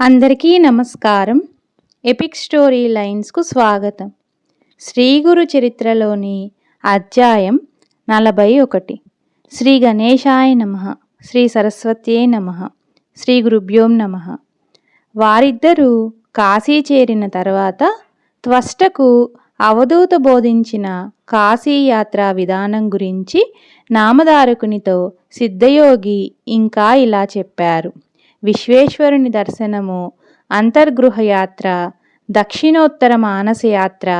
అందరికీ నమస్కారం. Epic story లైన్స్కు స్వాగతం. శ్రీ గురు చరిత్రలోని అధ్యాయం నలభై ఒకటి. శ్రీ గణేశాయ నమ. శ్రీ సరస్వత్యే నమ. శ్రీ గురుభ్యోం నమ. వారిద్దరూ కాశీ చేరిన తర్వాత త్వష్టకు అవధూత బోధించిన కాశీయాత్ర విధానం గురించి నామధారకునితో సిద్ధయోగి ఇంకా ఇలా చెప్పారు. విశ్వేశ్వరుని దర్శనము అంతర్గృహయాత్ర దక్షిణోత్తర మానసయాత్ర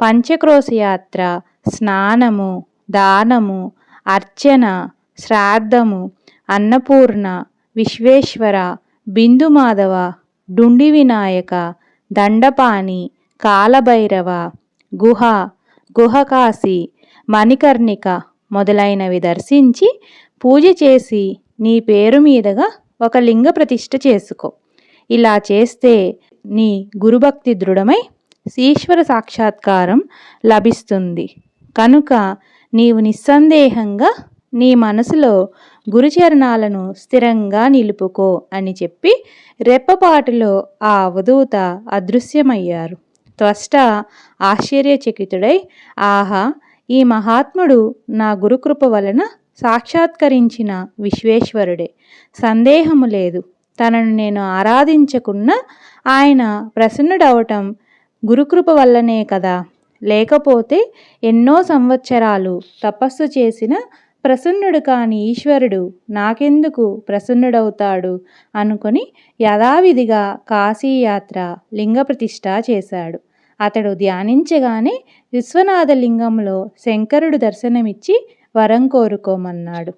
పంచక్రోశయాత్ర స్నానము దానము అర్చన శ్రాద్ధము అన్నపూర్ణ విశ్వేశ్వర బిందుమాధవ డుండి వినాయక దండపాణి కాలభైరవ గుహ గుహకాశి మణికర్ణిక మొదలైనవి దర్శించి పూజ చేసి నీ పేరు మీదుగా ఒక లింగ ప్రతిష్ఠ చేసుకో. ఇలా చేస్తే నీ గురుభక్తి దృఢమై ఈశ్వర సాక్షాత్కారం లభిస్తుంది. కనుక నీవు నిస్సందేహంగా నీ మనసులో గురుచరణాలను స్థిరంగా నిలుపుకో అని చెప్పి రెప్పపాటులో ఆ అవధూత అదృశ్యమయ్యారు. త్వష్ట ఆశ్చర్యచకితుడై ఆహా ఈ మహాత్ముడు నా గురుకృప వలన సాక్షాత్కరించిన విశ్వేశ్వరుడే. సందేహము లేదు. తనను నేను ఆరాధించకున్నా ఆయన ప్రసన్నుడవటం గురుకృప వల్లనే కదా. లేకపోతే ఎన్నో సంవత్సరాలు తపస్సు చేసిన ప్రసన్నుడు కాని ఈశ్వరుడు నాకెందుకు ప్రసన్నుడవుతాడు అనుకొని యథావిధిగా కాశీయాత్ర లింగ ప్రతిష్ఠ చేశాడు. అతడు ధ్యానించగానే విశ్వనాథ లింగంలో శంకరుడు దర్శనమిచ్చి వరం కోరుకోమన్నాడు.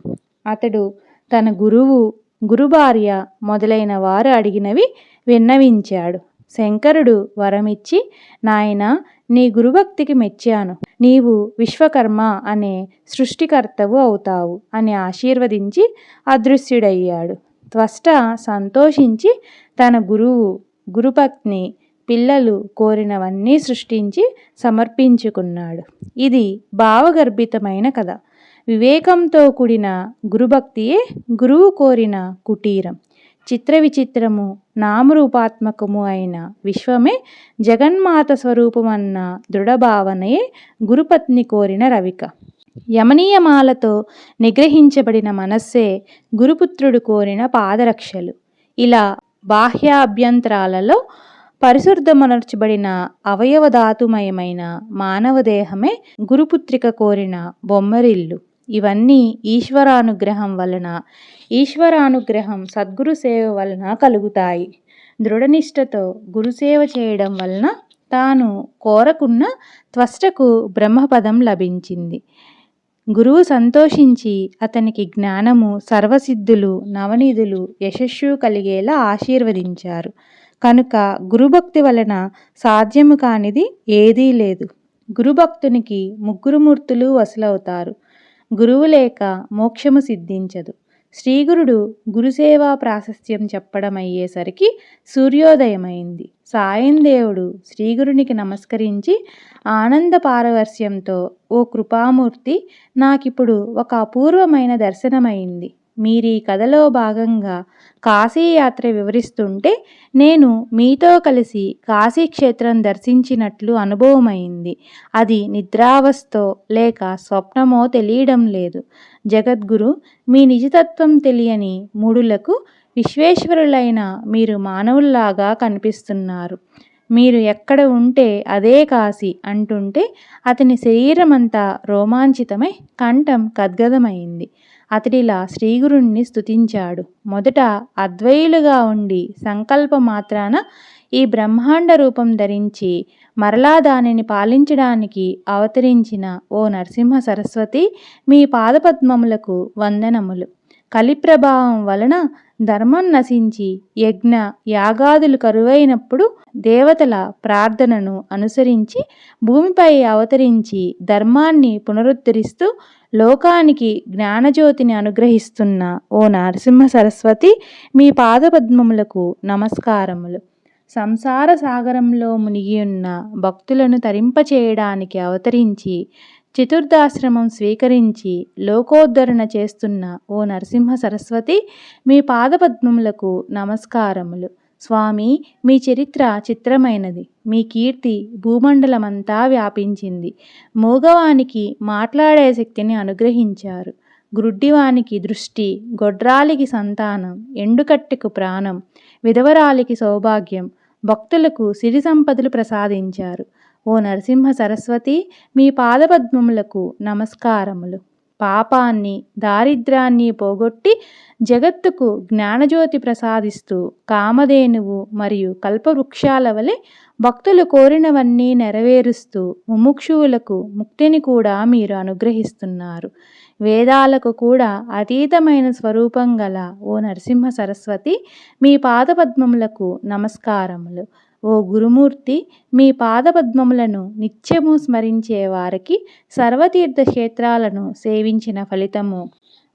అతడు తన గురువు గురుభార్య మొదలైన వారు అడిగినవి విన్నవించాడు. శంకరుడు వరమిచ్చి నాయన నీ గురుభక్తికి మెచ్చాను. నీవు విశ్వకర్మ అనే సృష్టికర్తవు అవుతావు అని ఆశీర్వదించి అదృశ్యుడయ్యాడు. త్వష్ట సంతోషించి తన గురువు గురుపత్ని పిల్లలు కోరినవన్నీ సృష్టించి సమర్పించుకున్నాడు. ఇది భావగర్భితమైన కథ. వివేకంతో కూడిన గురుభక్తియే గురువు కోరిన కుటీరం. చిత్ర విచిత్రము నామరూపాత్మకము అయిన విశ్వమే జగన్మాత స్వరూపమన్న దృఢభావనయే గురుపత్ని కోరిన రవిక. యమనీయమాలతో నిగ్రహించబడిన మనస్సే గురుపుత్రుడు కోరిన పాదరక్షలు. ఇలా బాహ్యాభ్యంతరాలలో పరిశుద్ధమనర్చబడిన అవయవధాతుమయమైన మానవదేహమే గురుపుత్రిక కోరిన బొమ్మరిల్లు. ఇవన్నీ ఈశ్వరానుగ్రహం వలన ఈశ్వరానుగ్రహం సద్గురు సేవ వలన కలుగుతాయి. దృఢనిష్టతో గురుసేవ చేయడం వలన తాను కోరకున్న త్వష్టకు బ్రహ్మపదం లభించింది. గురువు సంతోషించి అతనికి జ్ఞానము సర్వసిద్ధులు నవనిధులు యశస్సు కలిగేలా ఆశీర్వదించారు. కనుక గురుభక్తి వలన సాధ్యము కానిది ఏదీ లేదు. గురుభక్తునికి ముగ్గురు మూర్తులు వసలవుతారు. గురువు లేక మోక్షము సిద్ధించదు. శ్రీగురుడు గురుసేవా ప్రాశస్త్యం చెప్పడం అయ్యేసరికి సూర్యోదయమైంది. సాయం దేవుడు శ్రీగురునికి నమస్కరించి ఆనంద పారవర్శ్యంతో ఓ కృపామూర్తి నాకిప్పుడు ఒక అపూర్వమైన దర్శనమైంది. మీరు ఈ కథలో భాగంగా కాశీయాత్ర వివరిస్తుంటే నేను మీతో కలిసి కాశీక్షేత్రం దర్శించినట్లు అనుభవమైంది. అది నిద్రావస్థో లేక స్వప్నమో తెలియడం లేదు. జగద్గురు మీ నిజతత్వం తెలియని మూడులకు విశ్వేశ్వరులైన మీరు మానవుల్లాగా కనిపిస్తున్నారు. మీరు ఎక్కడ ఉంటే అదే కాశీ అంటుంటే అతని శరీరమంతా రోమాంచితమై కంఠం కద్గదమైంది అతడిలా శ్రీగురుణ్ణి స్తుతించాడు. మొదట అద్వైలుగా ఉండి సంకల్ప మాత్రాన ఈ బ్రహ్మాండ రూపం ధరించి మరలా దానిని పాలించడానికి అవతరించిన ఓ నరసింహ సరస్వతి మీ పాదపద్మములకు వందనములు. కలిప్రభావం వలన ధర్మం నశించి యజ్ఞ యాగాదులు కరువైనప్పుడు దేవతల ప్రార్థనను అనుసరించి భూమిపై అవతరించి ధర్మాన్ని పునరుద్ధరిస్తూ లోకానికి జ్ఞానజ్యోతిని అనుగ్రహిస్తున్న ఓ నరసింహ సరస్వతి మీ పాదపద్మములకు నమస్కారములు. సంసార సాగరంలో మునిగి ఉన్న భక్తులను తరింపచేయడానికి అవతరించి చతుర్థాశ్రమం స్వీకరించి లోకోద్ధరణ చేస్తున్న ఓ నరసింహ సరస్వతి మీ పాదపద్మములకు నమస్కారములు. స్వామి మీ చరిత్ర చిత్రమైనది. మీ కీర్తి భూమండలమంతా వ్యాపించింది. మూగవానికి మాట్లాడే శక్తిని అనుగ్రహించారు. గ్రుడ్డివానికి దృష్టి గొడ్రాలికి సంతానం ఎండుకట్టెకు ప్రాణం విధవరాలికి సౌభాగ్యం భక్తులకు సిరి సంపదలు ప్రసాదించారు. ఓ నరసింహ సరస్వతి మీ పాదపద్మములకు నమస్కారములు. పాపాన్ని దారిద్రాన్ని పోగొట్టి జగత్తుకు జ్ఞానజ్యోతి ప్రసాదిస్తూ కామధేనువు మరియు కల్పవృక్షాల వలె భక్తులు కోరినవన్నీ నెరవేరుస్తూ ముముక్షువులకు ముక్తిని కూడా మీరు అనుగ్రహిస్తున్నారు. వేదాలకు కూడా అతీతమైన స్వరూపం గల ఓ నరసింహ సరస్వతి మీ పాదపద్మములకు నమస్కారములు. ఓ గురుమూర్తి మీ పాదపద్మములను నిత్యము స్మరించే వారికి సర్వతీర్థ క్షేత్రాలను సేవించిన ఫలితము.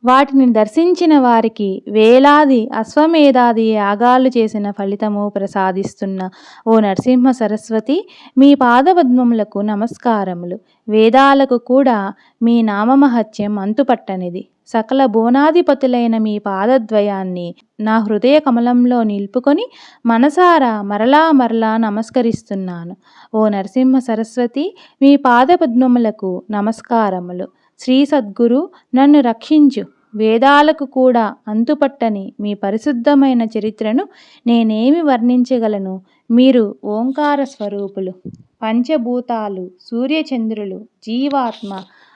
వాటిని దర్శించిన వారికి వేలాది అశ్వమేధాది యాగాలు చేసిన ఫలితము ప్రసాదిస్తున్న ఓ నరసింహ సరస్వతి మీ పాదపద్మములకు నమస్కారములు. వేదాలకు కూడా మీ నామమహత్యం అంతుపట్టనిది. సకల బోనాధిపతులైన మీ పాదద్వయాన్ని నా హృదయ కమలంలో నిలుపుకొని మనసారా మరలా మరలా నమస్కరిస్తున్నాను. ఓ నరసింహ సరస్వతి మీ పాదపద్మములకు నమస్కారములు. శ్రీ సద్గురు నన్ను రక్షించు. వేదాలకు కూడా అంతుపట్టని మీ పరిశుద్ధమైన చరిత్రను నేనేమి వర్ణించగలను? మీరు ఓంకార స్వరూపులు పంచభూతాలు సూర్యచంద్రులు జీవాత్మ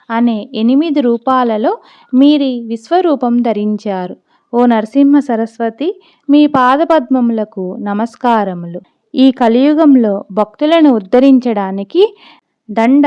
అనే ఎనిమిది రూపాలలో మీరి విశ్వరూపం ధరించారు. ఓ నరసింహ సరస్వతి మీ పాదపద్మములకు నమస్కారములు. ఈ కలియుగంలో భక్తులను ఉద్ధరించడానికి దండ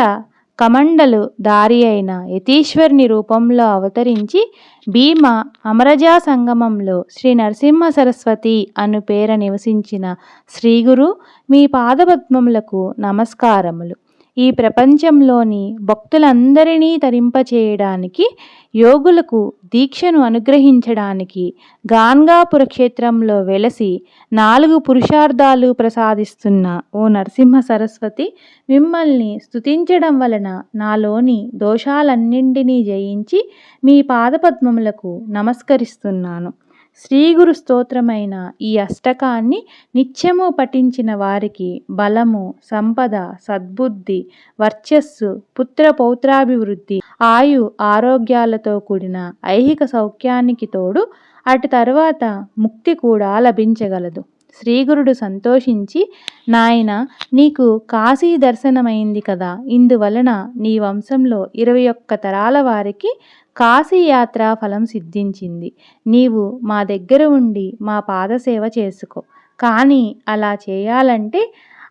కమండలు దారి అయిన యతీశ్వరుని రూపంలో అవతరించి భీమ అమరజా సంగమంలో శ్రీ నరసింహ సరస్వతి అను పేర నివసించిన శ్రీగురు మీ పాదపద్మములకు నమస్కారములు. ఈ ప్రపంచంలోని భక్తులందరినీ తరింపచేయడానికి యోగులకు దీక్షను అనుగ్రహించడానికి గాన్గాపుర క్షేత్రంలో వెలసి నాలుగు పురుషార్థాలు ప్రసాదిస్తున్న ఓ నరసింహ సరస్వతి మిమ్మల్ని స్తుతించడం వలన నాలోని దోషాలన్నింటినీ జయించి మీ పాదపద్మములకు నమస్కరిస్తున్నాను. శ్రీగురు స్తోత్రమైన ఈ అష్టకాన్ని నిత్యము పఠించిన వారికి బలము సంపద సద్బుద్ధి వర్చస్సు పుత్ర పౌత్రాభివృద్ధి ఆయు ఆరోగ్యాలతో కూడిన ఐహిక సౌఖ్యానికి తోడు అటు తర్వాత ముక్తి కూడా లభించగలదు. శ్రీగురుడు సంతోషించి నాయన నీకు కాశీ దర్శనమైంది కదా! ఇందువలన నీ వంశంలో ఇరవై ఒక్క తరాల వారికి కాశీయాత్ర ఫలం సిద్ధించింది. నీవు మా దగ్గర ఉండి మా పాదసేవ చేసుకో. కానీ అలా చేయాలంటే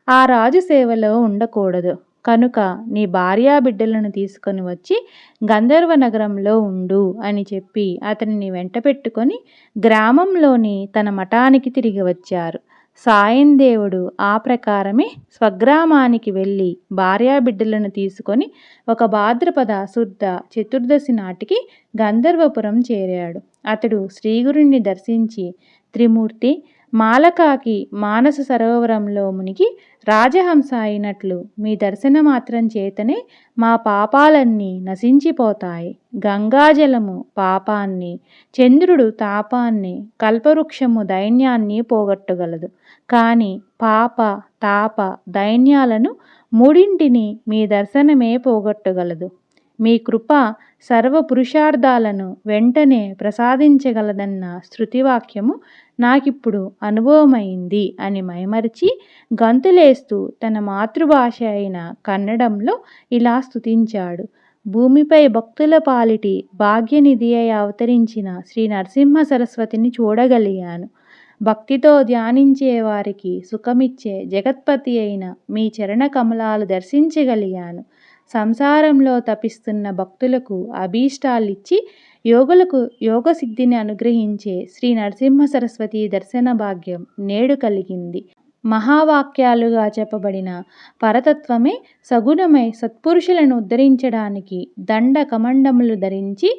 ఆ రాజు సేవలో ఉండకూడదు. కనుక నీ భార్యా బిడ్డలను తీసుకొని వచ్చి గంధర్వ నగరంలో ఉండు అని చెప్పి అతనిని వెంట పెట్టుకొని గ్రామంలోని తన మఠానికి తిరిగి వచ్చారు. సాయందేవుడు ఆ ప్రకారమే స్వగ్రామానికి వెళ్ళి భార్యాబిడ్డలను తీసుకొని ఒక భాద్రపద శుద్ధ చతుర్దశి నాటికి గంధర్వపురం చేరాడు. అతడు శ్రీగురుణ్ణి దర్శించి త్రిమూర్తి మాలకాకి మానస సరోవరంలో మునిగి రాజహంస అయినట్లు మీ దర్శనమాత్రం చేతనే మా పాపాలన్నీ నశించిపోతాయి. గంగాజలము పాపాన్ని చంద్రుడు తాపాన్ని కల్పవృక్షము దైన్యాన్ని పోగొట్టగలదు. కానీ పాప తాప దైన్యాలను మూడింటిని మీ దర్శనమే పోగొట్టగలదు. మీ కృప సర్వ పురుషార్థాలను వెంటనే ప్రసాదించగలదన్న శృతివాక్యము నాకిప్పుడు అనుభవమైంది అని మైమరిచి గంతులేస్తూ తన మాతృభాష అయిన కన్నడంలో ఇలా స్తుతించాడు. భూమిపై భక్తుల పాలిటి భాగ్యనిధి అయి అవతరించిన శ్రీ నరసింహ సరస్వతిని చూడగలిగాను. భక్తితో ధ్యానించే వారికి సుఖమిచ్చే జగత్పతి అయిన మీ చరణ కమలాలు దర్శించగలిగాను. సంసారంలో తపిస్తున్న భక్తులకు అభీష్టాలిచ్చి యోగులకు యోగ సిద్ధిని అనుగ్రహించే శ్రీ నరసింహ సరస్వతి దర్శన భాగ్యం నేడు కలిగింది. మహావాక్యాలుగా చెప్పబడిన పరతత్వమే సగుణమై సత్పురుషులను ఉద్ధరించడానికి దండ కమండములు ధరించి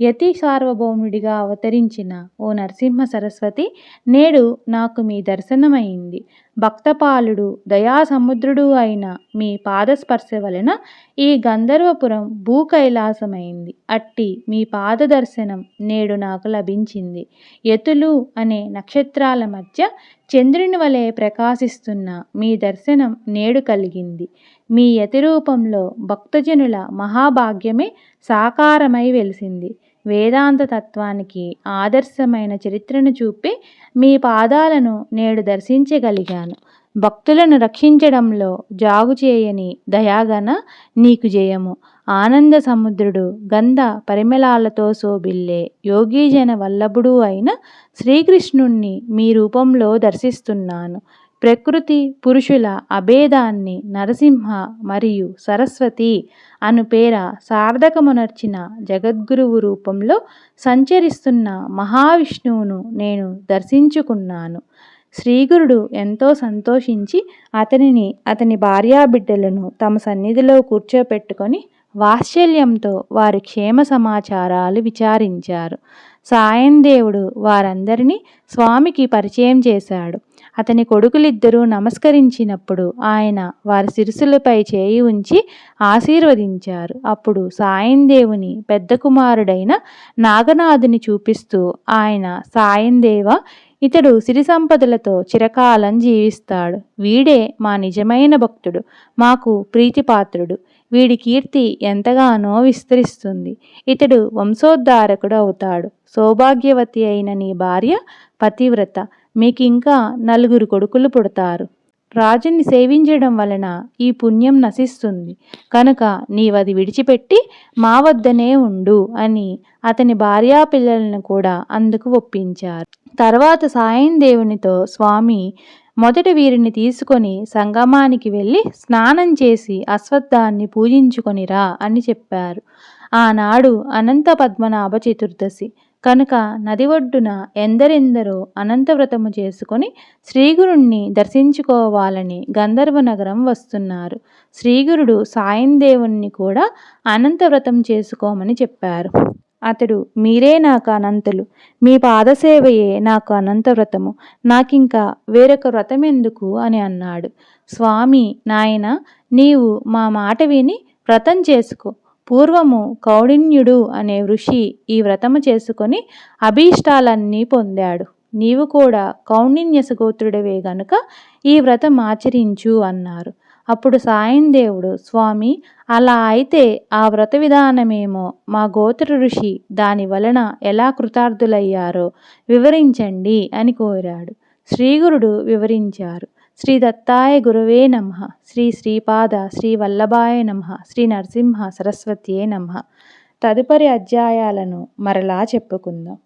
యతి సార్వభౌముడిగా అవతరించిన ఓ నరసింహ సరస్వతి నేడు నాకు మీ దర్శనమైంది. భక్తపాలుడు దయాసముద్రుడు అయిన మీ పాదస్పర్శ వలన ఈ గంధర్వపురం భూకైలాసమైంది. అట్టి మీ పాద దర్శనం నేడు నాకు లభించింది. యతులు అనే నక్షత్రాల మధ్య చంద్రుని వలె ప్రకాశిస్తున్న మీ దర్శనం నేడు కలిగింది. మీ యతి రూపంలో భక్తజనుల మహాభాగ్యమే సాకారమై వెలిసింది. వేదాంత తత్వానికి ఆదర్శమైన చరిత్రను చూపి మీ పాదాలను నేడు దర్శించగలిగాను. భక్తులను రక్షించడంలో జాగు చేయని దయాగన నీకు జయము. ఆనంద సముద్రుడు గంధ పరిమళాలతో శోభిల్లే యోగీజన వల్లభుడు అయిన శ్రీకృష్ణుణ్ణి మీ రూపంలో దర్శిస్తున్నాను. ప్రకృతి పురుషుల అభేదాన్ని నరసింహ మరియు సరస్వతి అను పేర సార్థకమునర్చిన జగద్గురువు రూపంలో సంచరిస్తున్న మహావిష్ణువును నేను దర్శించుకున్నాను. శ్రీగురుడు ఎంతో సంతోషించి అతనిని అతని భార్యాబిడ్డలను తమ సన్నిధిలో కూర్చోపెట్టుకొని వాత్సల్యంతో వారి క్షేమ సమాచారాలు విచారించారు. సాయందేవుడు వారందరినీ స్వామికి పరిచయం చేశాడు. అతని కొడుకులిద్దరూ నమస్కరించినప్పుడు ఆయన వారి శిరసులపై చేయి ఉంచి ఆశీర్వదించారు. అప్పుడు సాయందేవుని పెద్ద కుమారుడైన నాగనాథుని చూపిస్తూ ఆయన సాయందేవ ఇతడు సిరి సంపదలతో చిరకాలం జీవిస్తాడు. వీడే మా నిజమైన భక్తుడు మాకు ప్రీతిపాత్రుడు. వీడి కీర్తి ఎంతగానో విస్తరిస్తుంది. ఇతడు వంశోద్ధారకుడు అవుతాడు. సౌభాగ్యవతి అయిన నీ భార్య పతివ్రత. మీకు ఇంకా నలుగురు కొడుకులు పుడతారు. రాజుని సేవించడం వలన ఈ పుణ్యం నశిస్తుంది. కనుక నీవది విడిచిపెట్టి మా వద్దనే ఉండు అని అతని భార్యా పిల్లలను కూడా అందుకు ఒప్పించారు. తర్వాత సాయం దేవునితో స్వామి మొదట వీరిని తీసుకొని సంగమానికి వెళ్ళి స్నానం చేసి అశ్వత్థాన్ని పూజించుకొనిరా అని చెప్పారు. ఆనాడు అనంత పద్మనాభ చతుర్దశి. కనుక నది ఒడ్డున ఎందరెందరో అనంతవ్రతము చేసుకొని శ్రీగురుణ్ణి దర్శించుకోవాలని గంధర్వ నగరం వస్తున్నారు. శ్రీగురుడు సాయందేవుణ్ణి కూడా అనంతవ్రతం చేసుకోమని చెప్పారు. అతడు మీరే నాకు అనంతులు. మీ పాదసేవయే నాకు అనంతవ్రతము. నాకింకా వేరొక వ్రతం ఎందుకు అని అన్నాడు. స్వామి నాయన నీవు మా మాట విని వ్రతం చేసుకో. పూర్వము కౌడిన్యుడు అనే ఋషి ఈ వ్రతము చేసుకొని అభీష్టాలన్నీ పొందాడు. నీవు కూడా కౌండిన్య గోత్రుడవే గనుక ఈ వ్రతం ఆచరించు అన్నారు. అప్పుడు సాయందేవుడు స్వామి అలా అయితే ఆ వ్రత విధానమేమో మా గోత్ర ఋషి దాని వలన ఎలా కృతార్థులయ్యారో వివరించండి అని కోరాడు. శ్రీగురుడు వివరించారు. శ్రీ దత్తాయ గురవే నమ. శ్రీ శ్రీపాద శ్రీ వల్లభాయ నమ. శ్రీ నరసింహ సరస్వతియే నమ. తదుపరి అధ్యాయాలను మరలా చెప్పుకుందాం.